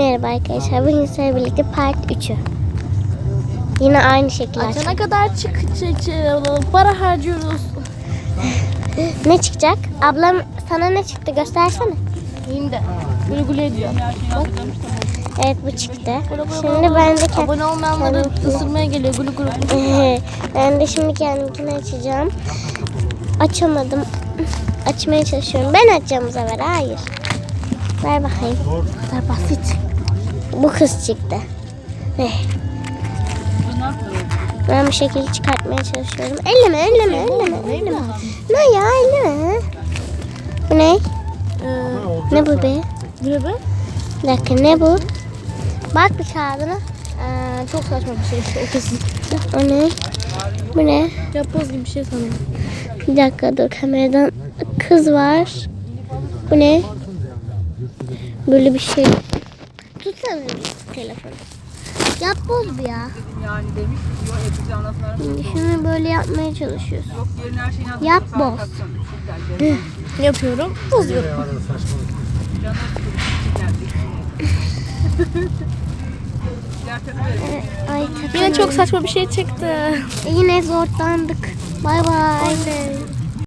Merhaba arkadaşlar. Bugün sizlerle birlikte part 3'ü. Yine aynı şekilde Açana kadar çık, çık, çık- para harcıyoruz. Ne çıkacak? Ablam sana ne çıktı göstersene. Şimdi güle güle ediyor. Bak. Evet bu çıktı. Şimdi ben de ke- Abone olmayanları ısırmaya geliyor gulu gulu. ben de şimdi kendimkini açacağım. Açamadım. Açmaya çalışıyorum. Ben açacağım bu sefer. Hayır. Ver bakayım. Bu kadar basit. Bu kız çıktı. Eh. Ben bir şekilde çıkartmaya çalışıyorum. Elleme, elleme, elleme, elleme. Ne ya, elleme. Bu ne? Ee, Ne bu be? ne be? Bir dakika, ne bu? Bak bir kağıdına. Ee, çok saçma bir şey işte o kesin. O ne? Bu ne? Yapboz gibi bir şey sanırım. Bir dakika dur kameradan. Kız var. Bu ne? Böyle bir şey. Tutsana telefonu. Yap boz bu ya. Yani demiş diyor Hatice anasına Şimdi böyle yapmaya çalışıyorsun. yok yerin her şeyini hazır. Yap boz. Güzel. Yapıyorum. Bozuyorum. Diğer. Ay, Yine çok saçma bir şey çıktı. Yine zorlandık. Bay bay.